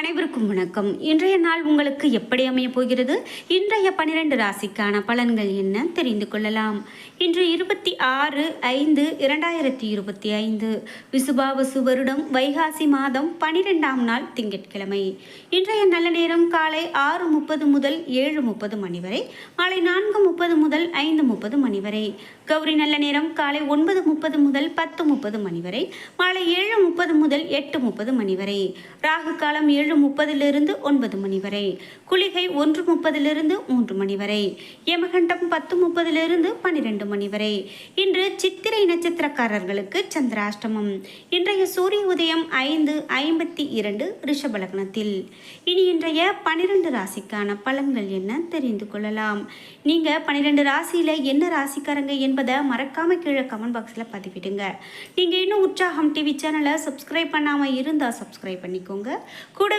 அனைவருக்கும் வணக்கம். இன்றைய நாள் உங்களுக்கு எப்படி அமைய போகிறது? இன்றைய பனிரெண்டு ராசிக்கான பலன்கள் என்ன? தெரிந்து கொள்ளலாம். இன்று இருபத்தி ஆறு ஐந்து இரண்டாயிரத்தி இருபத்தி ஐந்து. விசுபாவசு வருடம் வைகாசி மாதம் பனிரெண்டாம் நாள் திங்கட்கிழமை. இன்றைய நல்ல நேரம் காலை ஆறு முப்பது முதல் ஏழு முப்பது மணி வரை மாலை நான்கு முப்பது முதல் ஐந்து முப்பது மணி வரை. கௌரி நல்ல நேரம் காலை ஒன்பது முப்பது முதல் பத்து முப்பது மணி வரை மாலை ஏழு முப்பது முதல் எட்டு முப்பது மணி வரை. ராகு காலம் ஏழு முப்பதிலிருந்து ஒன்பது மணி வரை குளிகை ஒன்று முப்பதிலிருந்து மூன்று மணி வரை யமகண்டம் பத்து முப்பதிலிருந்து பன்னிரெண்டு மணி வரை இன்று சித்திரை நட்சத்திரக்காரர்களுக்கு சந்திராஷ்டமம். இன்றைய சூரிய உதயம் ஐந்து ஐம்பத்தி இரண்டு ரிஷபலக்னத்தில். இனி இன்றைய பனிரெண்டு ராசிக்கான பலன்கள் என்ன தெரிந்து கொள்ளலாம். நீங்க பன்னிரெண்டு ராசியில என்ன ராசிக்காரங்க என்பதை மறக்காம கீழே கமெண்ட் பாக்ஸ்ல பதிவிடுங்க. நீங்க இன்னும் உற்சாகம் டிவி சேனலை சப்ஸ்கிரைப் பண்ணாம இருந்தால் சப்ஸ்கிரைப் பண்ணிக்கோங்க. கூட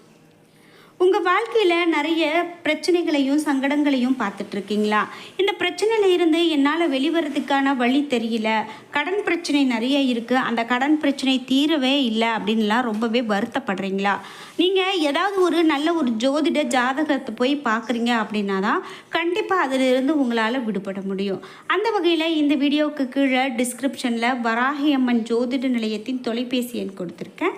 உங்கள் வாழ்க்கையில் நிறைய பிரச்சனைகளையும் சங்கடங்களையும் பார்த்துட்ருக்கீங்களா? இந்த பிரச்சனையில இருந்து என்னால் வெளிவரதுக்கான வழி தெரியல. கடன் பிரச்சனை நிறைய இருக்குது அந்த கடன் பிரச்சனை தீரவே இல்லை அப்படின்லாம் ரொம்பவே வருத்தப்படுறீங்களா? நீங்கள் ஏதாவது ஒரு நல்ல ஒரு ஜோதிட ஜாதகத்தை போய் பார்க்குறீங்க அப்படின்னா தான் கண்டிப்பாக அதிலிருந்து உங்களால் விடுபட முடியும். அந்த வகையில் இந்த வீடியோவுக்கு கீழே டிஸ்கிரிப்ஷனில் வராகியம்மன் ஜோதிட நிலையத்தின் தொலைபேசி எண் கொடுத்துருக்கேன்.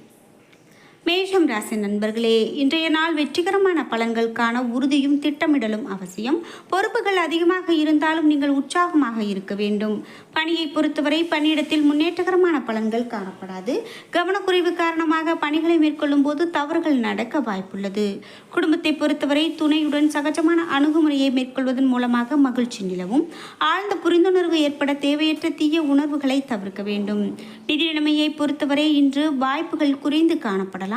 மேஷம் ராசி நண்பர்களே இன்றைய நாள் வெற்றிகரமான பலன்களுக்கான உறுதியும் திட்டமிடலும் அவசியம். பொறுப்புகள் அதிகமாக இருந்தாலும் நீங்கள் உற்சாகமாக இருக்க வேண்டும். பணியை பொறுத்தவரை பணியிடத்தில் முன்னேற்றகரமான பலன்கள் காணப்படாது. கவனக்குறைவு காரணமாக பணிகளை மேற்கொள்ளும் போது தவறுகள் நடக்க வாய்ப்புள்ளது. குடும்பத்தை பொறுத்தவரை துணையுடன் சகஜமான அணுகுமுறையை மேற்கொள்வதன் மூலமாக மகிழ்ச்சி நிலவும். ஆழ்ந்த புரிந்துணர்வு ஏற்பட தேவையற்ற தீய உணர்வுகளை தவிர்க்க வேண்டும். நிதி நிலைமையை பொறுத்தவரை இன்று வாய்ப்புகள் குறைந்து காணப்படலாம்.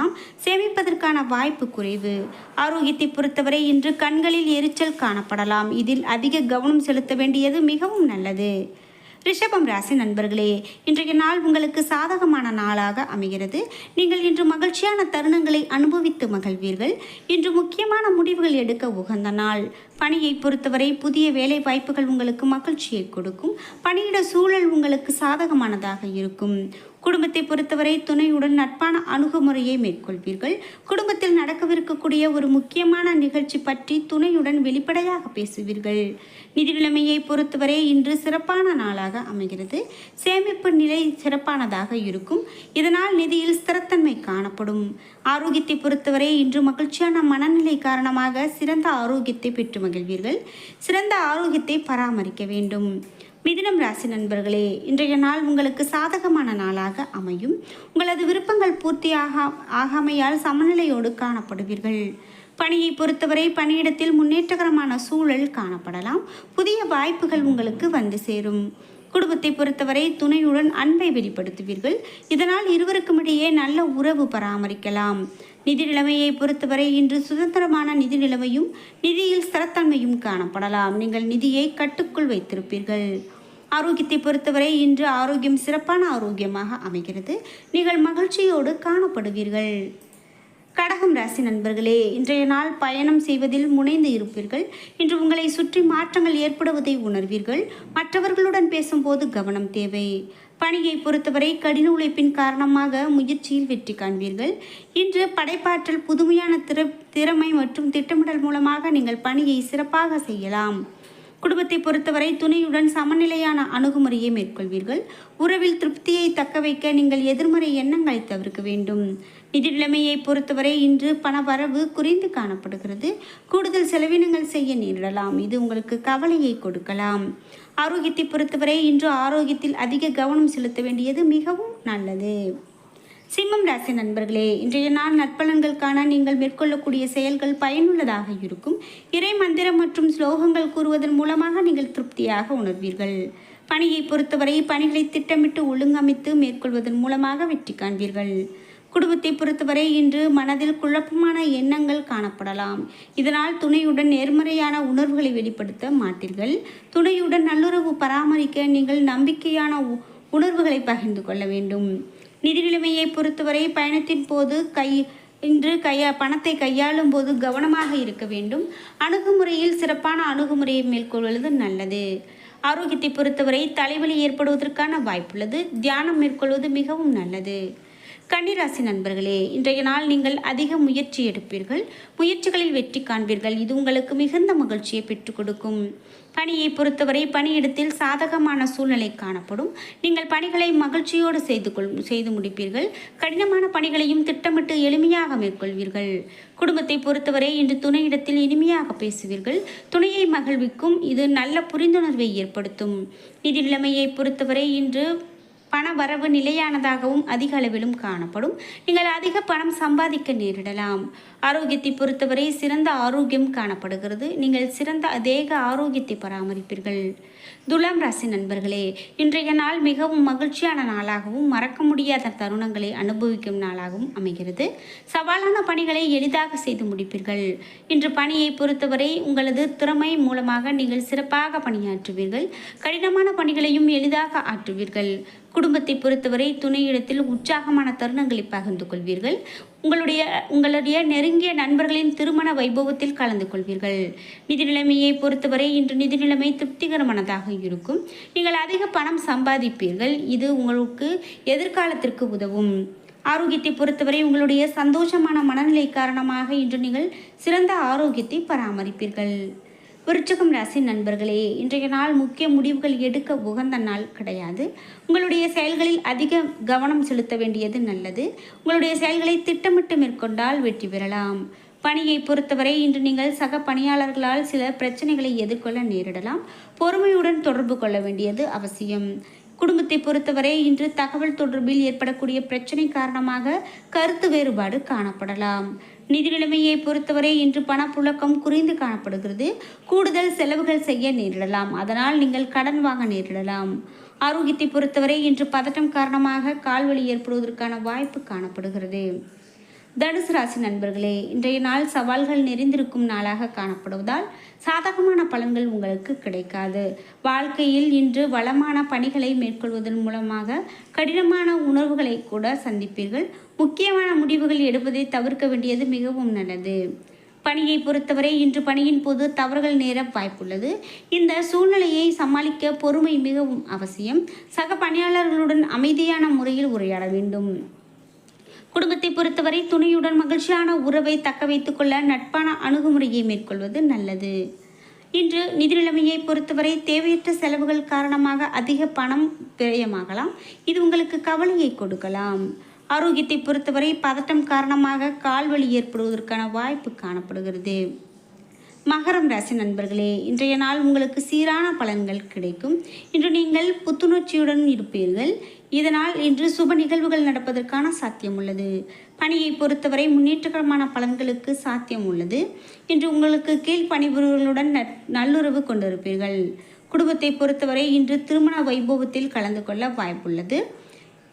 சேமிப்பதற்கான வாய்ப்பு குறைவு. ஆரோக்கியத்தை பொறுத்தவரை இன்று கண்களில் எரிச்சல் காணப்படலாம். இதில் அதிக கவனம் செலுத்த வேண்டியது மிகவும் நல்லது. ரிஷபம் ராசி நண்பர்களே இன்றைய நாள் உங்களுக்கு சாதகமான நாளாக அமைகிறது. நீங்கள் இன்று மகிழ்ச்சியான தருணங்களை அனுபவித்து மகிழ்வீர்கள். இன்று முக்கியமான முடிவுகள் எடுக்க உகந்த நாள். பணியை பொறுத்தவரை புதிய வேலை வாய்ப்புகள் உங்களுக்கு மகிழ்ச்சியை கொடுக்கும். பணியிட சூழல் உங்களுக்கு சாதகமானதாக இருக்கும். குடும்பத்தை பொறுத்தவரை துணையுடன் நட்பான அணுகுமுறையை மேற்கொள்வீர்கள். குடும்பத்தில் நடக்கவிருக்கக்கூடிய ஒரு முக்கியமான நிகழ்ச்சி பற்றி துணையுடன் வெளிப்படையாக பேசுவீர்கள். நிதி நிலைமையை பொறுத்தவரை இன்று சிறப்பான நாளாக அமைகிறது. சேமிப்பு நிலை சிறப்பானதாக இருக்கும். இதனால் நிதியில் ஸ்திரத்தன்மை காணப்படும். ஆரோக்கியத்தை பொறுத்தவரை இன்று மகிழ்ச்சியான மனநிலை காரணமாக சிறந்த ஆரோக்கியத்தை பெற்று மகிழ்வீர்கள். சிறந்த ஆரோக்கியத்தை பராமரிக்க வேண்டும். மிதினம் ராசி நண்பர்களே இன்றைய நாள் உங்களுக்கு சாதகமான நாளாக அமையும். உங்களது விருப்பங்கள் பூர்த்தியாக ஆகாமையால் சமநிலையோடு காணப்படுவீர்கள். பணியை பொறுத்தவரை பணியிடத்தில் முன்னேற்றகரமான சூழல் காணப்படலாம். புதிய வாய்ப்புகள் உங்களுக்கு வந்து சேரும். குடும்பத்தை பொறுத்தவரை துணையுடன் அன்பை வெளிப்படுத்துவீர்கள். இதனால் இருவருக்கும் இடையே நல்ல உறவு பராமரிக்கலாம். நிதி நிலைமையை பொறுத்தவரை இன்று சுதந்திரமான நிதி நிலைமையும் நிதியில் ஸ்திரத்தன்மையும் காணப்படலாம். நீங்கள் நிதியை கட்டுக்குள் வைத்திருப்பீர்கள். ஆரோக்கியத்தை பொறுத்தவரை இன்று ஆரோக்கியம் சிறப்பான ஆரோக்கியமாக அமைகிறது. நீங்கள் மகிழ்ச்சியோடு காணப்படுவீர்கள். கடகம் ராசி நண்பர்களே இன்றைய நாள் பயணம் செய்வதில் முனைந்து இருப்பீர்கள். இன்று உங்களை சுற்றி மாற்றங்கள் ஏற்படுவதை உணர்வீர்கள். மற்றவர்களுடன் பேசும்போது கவனம் தேவை. பணியை பொறுத்தவரை கடின உழைப்பின் காரணமாக முயற்சியில் வெற்றி காண்பீர்கள். இன்று படைப்பாற்றல் புதுமையான திற திறமை மற்றும் திட்டமிடல் மூலமாக நீங்கள் பணியை சிறப்பாக செய்யலாம். குடும்பத்தை பொறுத்தவரை துணையுடன் சமநிலையான அணுகுமுறையை மேற்கொள்வீர்கள். உறவில் திருப்தியை தக்க வைக்க நீங்கள் எதிர்மறை எண்ணங்களை தவிர்க்க வேண்டும். நிதி நிலைமையை பொறுத்தவரை இன்று பண வரவு குறைந்து காணப்படுகிறது. கூடுதல் செலவினங்கள் செய்ய நேரிடலாம். இது உங்களுக்கு கவலையை கொடுக்கலாம். ஆரோக்கியத்தை பொறுத்தவரை இன்று ஆரோக்கியத்தில் அதிக கவனம் செலுத்த வேண்டியது மிகவும் நல்லது. சிம்மம் ராசி நண்பர்களே இன்றைய நாள் நற்பலன்களுக்கான நீங்கள் மேற்கொள்ளக்கூடிய செயல்கள் பயனுள்ளதாக இருக்கும். இறை மந்திரம் மற்றும் ஸ்லோகங்கள் கூறுவதன் மூலமாக நீங்கள் திருப்தியாக உணர்வீர்கள். பணியை பொறுத்தவரை பணிகளை திட்டமிட்டு ஒழுங்கமைத்து மேற்கொள்வதன் மூலமாக வெற்றி காண்பீர்கள். குடும்பத்தை பொறுத்தவரை இன்று மனதில் குழப்பமான எண்ணங்கள் காணப்படலாம். இதனால் துணையுடன் நேர்மறையான உணர்வுகளை வெளிப்படுத்த மாட்டீர்கள். துணையுடன் நல்லுறவு பராமரிக்க நீங்கள் நம்பிக்கையான உ- உணர்வுகளை பகிர்ந்து கொள்ள வேண்டும். நிதி நிலைமையை பொறுத்தவரை பயணத்தின் போது கை இன்று கையா பணத்தை கையாளும் போது கவனமாக இருக்க வேண்டும். அணுகுமுறையில் சிறப்பான அணுகுமுறையை மேற்கொள்வது நல்லது. ஆரோக்கியத்தை பொறுத்தவரை தலைவலி ஏற்படுவதற்கான வாய்ப்புள்ளது. தியானம் மேற்கொள்வது மிகவும் நல்லது. கன்னிராசி நண்பர்களே இன்றைய நாள் நீங்கள் அதிக முயற்சி எடுப்பீர்கள். முயற்சிகளில் வெற்றி காண்பீர்கள். இது உங்களுக்கு மிகுந்த மகிழ்ச்சியை பெற்றுக் கொடுக்கும். பணியை பொறுத்தவரை பணியிடத்தில் சாதகமான சூழ்நிலை காணப்படும். நீங்கள் பணிகளை மகிழ்ச்சியோடு செய்து கொள் செய்து முடிப்பீர்கள். கடினமான பணிகளையும் திட்டமிட்டு எளிமையாக மேற்கொள்வீர்கள். குடும்பத்தை பொறுத்தவரை இன்று துணையிடத்தில் இனிமையாக பேசுவீர்கள். துணையை மகிழ்விக்கும் இது நல்ல புரிந்துணர்வை ஏற்படுத்தும். நிதி நிலைமையை பொறுத்தவரை இன்று பண வரவு நிலையானதாகவும் அதிக அளவிலும் காணப்படும். நீங்கள் அதிக பணம் சம்பாதிக்க நேரிடலாம். ஆரோக்கியத்தை பொறுத்தவரை சிறந்த ஆரோக்கியம் காணப்படுகிறது. நீங்கள் சிறந்த தேக ஆரோக்கியத்தை பராமரிப்பீர்கள். துலாம் ராசி நண்பர்களே இன்றைய நாள் மிகவும் மகிழ்ச்சியான நாளாகவும் மறக்க முடியாத தருணங்களை அனுபவிக்கும் நாளாகவும் அமைகிறது. சவாலான பணிகளை எளிதாக செய்து முடிப்பீர்கள். இன்று பணியை பொறுத்தவரை உங்களது திறமை மூலமாக நீங்கள் சிறப்பாக பணியாற்றுவீர்கள். கடினமான பணிகளையும் எளிதாக ஆற்றுவீர்கள். குடும்பத்தை பொறுத்தவரை துணையிடத்தில் உற்சாகமான தருணங்களை பகிர்ந்து கொள்வீர்கள். உங்களுடைய உங்களுடைய நெருங்கிய நண்பர்களின் திருமண வைபவத்தில் கலந்து கொள்வீர்கள். நிதி நிலைமையை பொறுத்தவரை இன்று நிதி நிலைமை திருப்திகரமானதாக இருக்கும். நீங்கள் அதிக பணம் சம்பாதிப்பீர்கள். இது உங்களுக்கு எதிர்காலத்திற்கு உதவும். ஆரோக்கியத்தை பொறுத்தவரை உங்களுடைய சந்தோஷமான மனநிலை காரணமாக இன்று நீங்கள் சிறந்த ஆரோக்கியத்தை பராமரிப்பீர்கள். விருச்சகம் ராசி நண்பர்களே இன்றைய நாள் முக்கிய முடிவுகள் எடுக்க உகந்த நாள் கிடையாது. உங்களுடைய செயல்களில் அதிக கவனம் செலுத்த வேண்டியது நல்லது. உங்களுடைய செயல்களை திட்டமிட்டு மேற்கொண்டால் வெற்றி பெறலாம். பணியை பொறுத்தவரை இன்று நீங்கள் சக பணியாளர்களால் சில பிரச்சனைகளை எதிர்கொள்ள நேரிடலாம். பொறுமையுடன் தொடர்பு கொள்ள வேண்டியது அவசியம். குடும்பத்தை பொறுத்தவரை இன்று தகவல் தொடர்பில் ஏற்படக்கூடிய பிரச்சனை காரணமாக கருத்து வேறுபாடு காணப்படலாம். நிதி நிலைமையை பொறுத்தவரை இன்று பணப்புழக்கம் குறைந்து காணப்படுகிறது. கூடுதல் செலவுகள் செய்ய நேரிடலாம். அதனால் நீங்கள் கடன் வாங்க நேரிடலாம். ஆரோக்கியத்தை பொறுத்தவரை இன்று பதட்டம் காரணமாக கால்வலி ஏற்படுவதற்கான வாய்ப்பு காணப்படுகிறது. தனுசு ராசி நண்பர்களே இன்றைய நாள் சவால்கள் நிறைந்திருக்கும் நாளாக காணப்படுவதால் சாதகமான பலன்கள் உங்களுக்கு கிடைக்காது. வாழ்க்கையில் இன்று வளமான பணிகளை மேற்கொள்வதன் மூலமாக கடினமான உணர்வுகளை கூட சந்திப்பீர்கள். முக்கியமான முடிவுகள் எடுப்பதை தவிர்க்க வேண்டியது மிகவும் நல்லது. பணியை பொறுத்தவரை இன்று பணியின் போது தவறுகள் நேர வாய்ப்புள்ளது. இந்த சூழ்நிலையை சமாளிக்க பொறுமை மிகவும் அவசியம். சக பணியாளர்களுடன் அமைதியான முறையில் உரையாட வேண்டும். குடும்பத்தை பொறுத்தவரை துணையுடன் மகிழ்ச்சியான உறவை தக்க வைத்துக் கொள்ள நட்பான அணுகுமுறையை மேற்கொள்வது நல்லது. இன்று நிதி நிலைமையை பொறுத்தவரை தேவையற்ற செலவுகள் காரணமாக அதிக பணம் விரயமாகலாம். இது உங்களுக்கு கவலையை கொடுக்கலாம். ஆரோக்கியத்தை பொறுத்தவரை பதட்டம் காரணமாக கால்வலி ஏற்படுவதற்கான வாய்ப்பு காணப்படுகிறது. மகரம் ராசி நண்பர்களே இன்றைய நாள் உங்களுக்கு சீரான பலன்கள் கிடைக்கும். இன்று நீங்கள் புத்துணர்ச்சியுடன் இருப்பீர்கள். இதனால் இன்று சுப நிகழ்வுகள் நடப்பதற்கான சாத்தியம் உள்ளது. பணியை பொறுத்தவரை முன்னேற்றகரமான பலன்களுக்கு சாத்தியம் உள்ளது. இன்று உங்களுக்கு கீழ் பணிபுரிவர்களுடன் நட்- நல்லுறவு கொண்டிருப்பீர்கள். குடும்பத்தை பொறுத்தவரை இன்று திருமண வைபவத்தில் கலந்து கொள்ள வாய்ப்புள்ளது.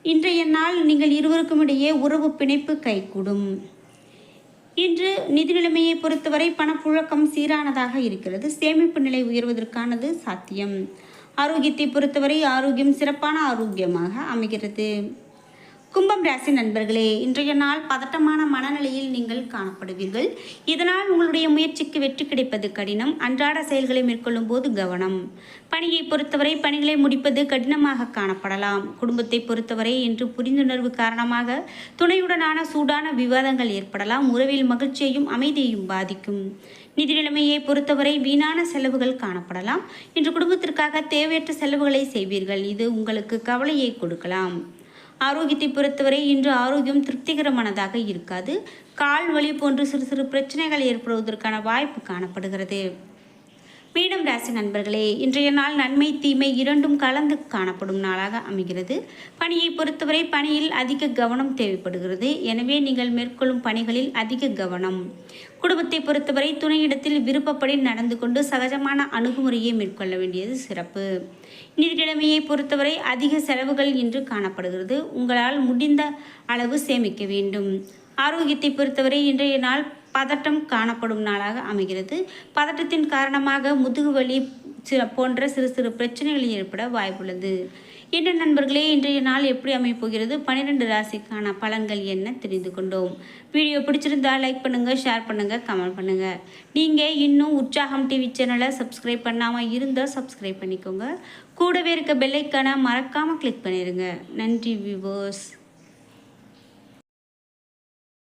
இன்றைய நாள் நீங்கள் இருவருக்கும் இடையே உறவு பிணைப்பு கைகூடும். இன்று நிதி நிலைமையை பொறுத்தவரை பணப்புழக்கம் சீரானதாக இருக்கிறது. சேமிப்பு நிலை உயர்வதற்கானது சாத்தியம். ஆரோக்கியத்தை பொறுத்தவரை ஆரோக்கியம் சிறப்பான ஆரோக்கியமாக அமைகிறது. கும்பம் ராசி நண்பர்களே இன்றைய நாள் பதட்டமான மனநிலையில் நீங்கள் காணப்படுவீர்கள். இதனால் உங்களுடைய முயற்சிக்கு வெற்றி கிடைப்பது கடினம். அன்றாட செயல்களை மேற்கொள்ளும் போது கவனம். பணியை பொறுத்தவரை பணிகளை முடிப்பது கடினமாக காணப்படலாம். குடும்பத்தை பொறுத்தவரை இன்று புரிந்துணர்வு காரணமாக துணையுடனான சூடான விவாதங்கள் ஏற்படலாம். உறவில் மகிழ்ச்சியையும் அமைதியையும் பாதிக்கும். நிதி நிலைமையை பொறுத்தவரை வீணான செலவுகள் காணப்படலாம். இன்று குடும்பத்திற்காக தேவையற்ற செலவுகளை செய்வீர்கள். இது உங்களுக்கு கவலையை கொடுக்கலாம். ஆரோக்கியத்தை பொறுத்தவரை இன்று ஆரோக்கியம் திருப்திகரமானதாக இருக்காது. கால் வலி போன்று சிறு சிறு பிரச்சனைகள் ஏற்படுவதற்கான வாய்ப்பு காணப்படுகிறது. மீனம் ராசி நண்பர்களே இன்றைய நாள் நன்மை தீமை இரண்டும் கலந்து காணப்படும் நாளாக அமைகிறது. பணியை பொறுத்தவரை பணியில் அதிக கவனம் தேவைப்படுகிறது. எனவே நீங்கள் மேற்கொள்ளும் பணிகளில் அதிக கவனம். குடும்பத்தை பொறுத்தவரை துணையிடத்தில் விருப்பப்படி நடந்து கொண்டு சகஜமான அணுகுமுறையை மேற்கொள்ள வேண்டியது சிறப்பு. நீர்க்கிழமையை பொறுத்தவரை அதிக செலவுகள் இன்று காணப்படுகிறது. உங்களால் முடிந்த அளவு சேமிக்க வேண்டும். ஆரோக்கியத்தை பொறுத்தவரை இன்றைய நாள் பதட்டம் காணப்படும் நாளாக அமைகிறது. பதட்டத்தின் காரணமாக முதுகு வலி சில போன்ற சிறு சிறு பிரச்சனைகள் ஏற்பட வாய்ப்புள்ளது. என்ன நண்பர்களே இன்றைய நாள் எப்படி அமைப்போகிறது பன்னிரெண்டு ராசிக்கான பலன்கள் என்ன தெரிந்து கொண்டோம். வீடியோ பிடிச்சிருந்தா லைக் பண்ணுங்கள் ஷேர் பண்ணுங்கள் கமெண்ட் பண்ணுங்கள் நீங்கள் இன்னும் உற்சாகம் டிவி சேனலை சப்ஸ்கிரைப் பண்ணாமல் இருந்தால் சப்ஸ்கிரைப் பண்ணிக்கோங்க. கூடவே இருக்க பெல்லைக்கான மறக்காமல் கிளிக் பண்ணிடுங்க நன்றி வியூவர்ஸ்